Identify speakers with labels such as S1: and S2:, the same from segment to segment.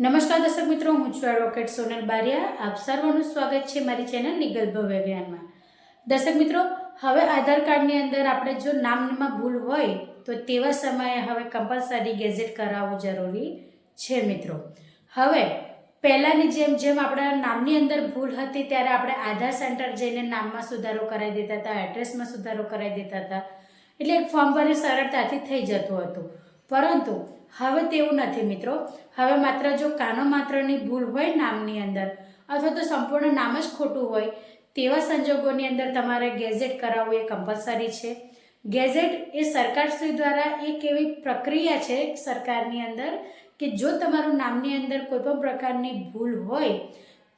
S1: નમસ્કાર દર્શક મિત્રો, હું છું એડવોકેટ સોનલ બારિયા. આપ સર્વનું સ્વાગત છે મારી ચેનલ નિગલ ભવ્ય જ્ઞાનમાં દર્શક મિત્રો, હવે આધાર કાર્ડની અંદર આપણે જો નામમાં ભૂલ હોય, તો તેવા સમયે હવે કમ્પલસરી ગેઝેટ કરાવવું જરૂરી છે મિત્રો. હવે, પહેલાંની જેમ જેમ આપણા નામની અંદર ભૂલ હતી, ત્યારે આપણે આધાર સેન્ટર જઈને નામમાં સુધારો કરાવી દેતા હતા, એડ્રેસમાં સુધારો કરાવી દેતા હતા. એટલે એક ફોર્મ ભરી સરળતાથી થઈ જતું હતું. પરંતુ હવે તેવું નથી મિત્રો. હવે માત્ર જો કાનો માત્રની ભૂલ હોય નામની અંદર, અથવા તો સંપૂર્ણ નામ જ ખોટું હોય, તેવા સંજોગોની અંદર તમારે ગેઝેટ કરાવવું એ કમ્પલસરી છે. ગેઝેટ એ સરકારશ્રી દ્વારા એક એવી પ્રક્રિયા છે સરકારની અંદર કે જો તમારું નામની અંદર કોઈ પણ પ્રકારની ભૂલ હોય,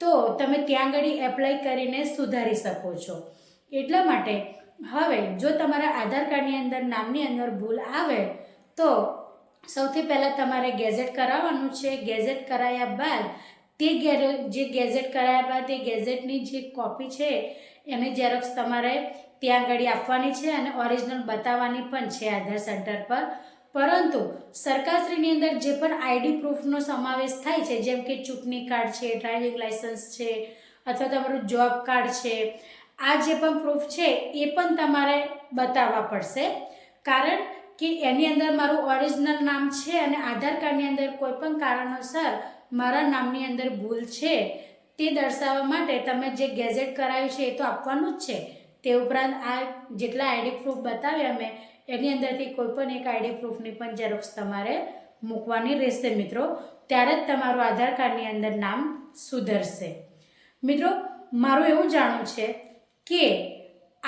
S1: તો તમે ત્યાં આગળ એપ્લાય કરીને સુધારી શકો છો. એટલા માટે હવે જો તમારા આધાર કાર્ડની અંદર નામની અંદર ભૂલ આવે, તો સૌથી પહેલાં તમારે ગેઝેટ કરાવવાનું છે. ગેઝેટ કરાયા બાદ તે જે ગેઝેટ કરાયા બાદ એ ગેઝેટની જે કોપી છે, એની ઝેરોક્સ તમારે ત્યાં આગળ આપવાની છે અને ઓરિજિનલ બતાવવાની પણ છે આધાર સેન્ટર પર. પરંતુ સરકારશ્રીની અંદર જે પણ આઈડી પ્રૂફનો સમાવેશ થાય છે, જેમ કે ચૂંટણી કાર્ડ છે, ડ્રાઇવિંગ લાઇસન્સ છે, અથવા તમારું જોબ કાર્ડ છે, આ જે પણ પ્રૂફ છે, એ પણ તમારે બતાવવા પડશે. કારણ કે એની અંદર મારું ઓરિજિનલ નામ છે અને આધાર કાર્ડની અંદર કોઈ પણ કારણોસર મારા નામની અંદર ભૂલ છે, તે દર્શાવવા માટે તમે જે ગેઝેટ કરાવ્યું છે એ તો આપવાનું જ છે. તે ઉપરાંત આ જેટલા આઈડી પ્રૂફ બતાવ્યા મેં, એની અંદરથી કોઈ પણ એક આઈડી પ્રૂફની પણ ઝેરોક્ષ તમારે મૂકવાની રહેશે મિત્રો. ત્યારે જ તમારું આધાર કાર્ડની અંદર નામ સુધરશે. મિત્રો, મારું એવું જાણવું છે કે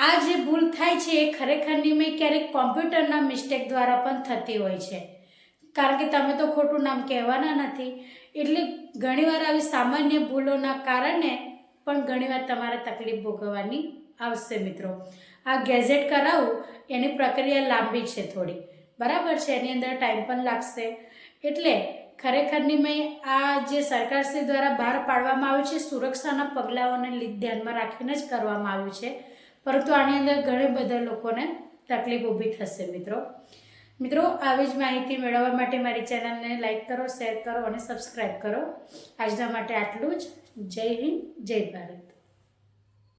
S1: આ જે ભૂલ થાય છે એ ખરેખરની મેં ક્યારેક કોમ્પ્યુટરના મિસ્ટેક દ્વારા પણ થતી હોય છે. કારણ કે તમે તો ખોટું નામ કહેવાના નથી. એટલે ઘણીવાર આવી સામાન્ય ભૂલોના કારણે પણ ઘણીવાર તમારે તકલીફ ભોગવવાની આવશે મિત્રો. આ ગેઝેટ કરાવવું એની પ્રક્રિયા લાંબી છે થોડી. બરાબર છે? એની અંદર ટાઈમ પણ લાગશે. એટલે ખરેખરની મેં આ જે સરકારશ્રી દ્વારા બહાર પાડવામાં આવ્યું છે, સુરક્ષાના પગલાઓને ધ્યાનમાં રાખીને જ કરવામાં આવ્યું છે. પરંતુ આની અંદર ઘણી બધા લોકોને તકલીફ ઊભી થશે, મિત્રો. મિત્રો, આવી જ માહિતી મેળવવા માટે મારી ચેનલને લાઇક કરો, શેર કરો અને સબસ્ક્રાઈબ કરો. આજના માટે આટલું જ. જય હિન્દ, જય ભારત.